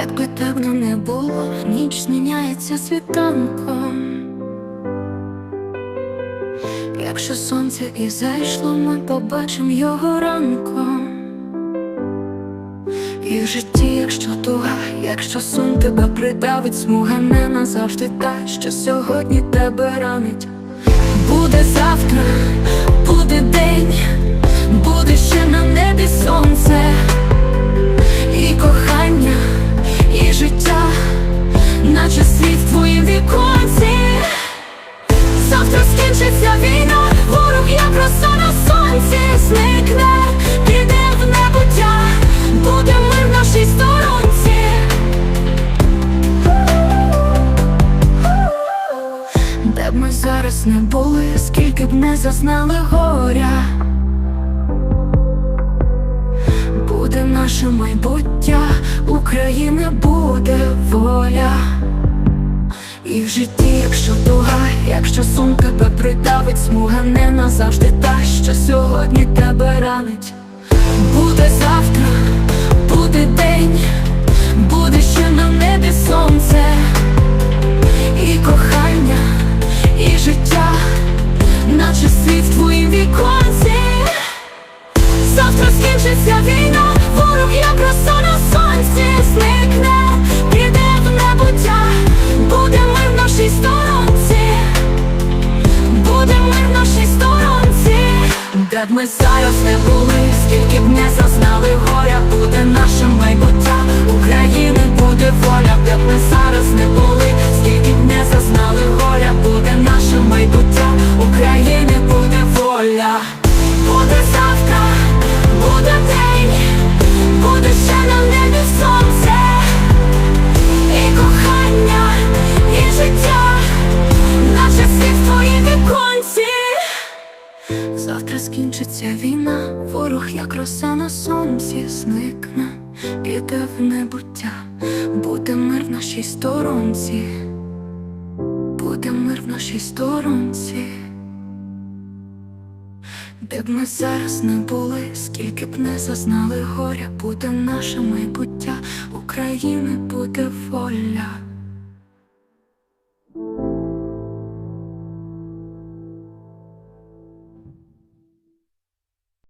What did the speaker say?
Як би темно не було, ніч зміняється світанком. Якщо сонце і зайшло, ми побачимо його ранком. І в житті, якщо туга, якщо сум тебе придавить, смуга не назавжди та, що сьогодні тебе ранить. Буде завтра, буде день, Завтра скінчиться війна, ворог як роса на сонці зникне, піде в небуття, буде мир в нашій сторонці. Де б ми зараз не були, скільки б не зазнали горя, буде наше майбуття, України буде воля. І в житті, якщо туга, якщо сум тебе смуга не назавжди та, що сьогодні тебе ранить. Буде завтра, буде день, буде ще на небі сонце, і кохання, і життя, наче світ в твоїм віконці. Завтра скінчиться війна, б ми зараз не були, скільки б не зазнали горя, буде нашим майбуття, України скінчиться війна, ворог як роса на сонці зникне, піде в небуття, буде мир в нашій сторонці, буде мир в нашій сторонці. Де б ми зараз не були, скільки б не зазнали горя, буде наше майбуття, України буде воля.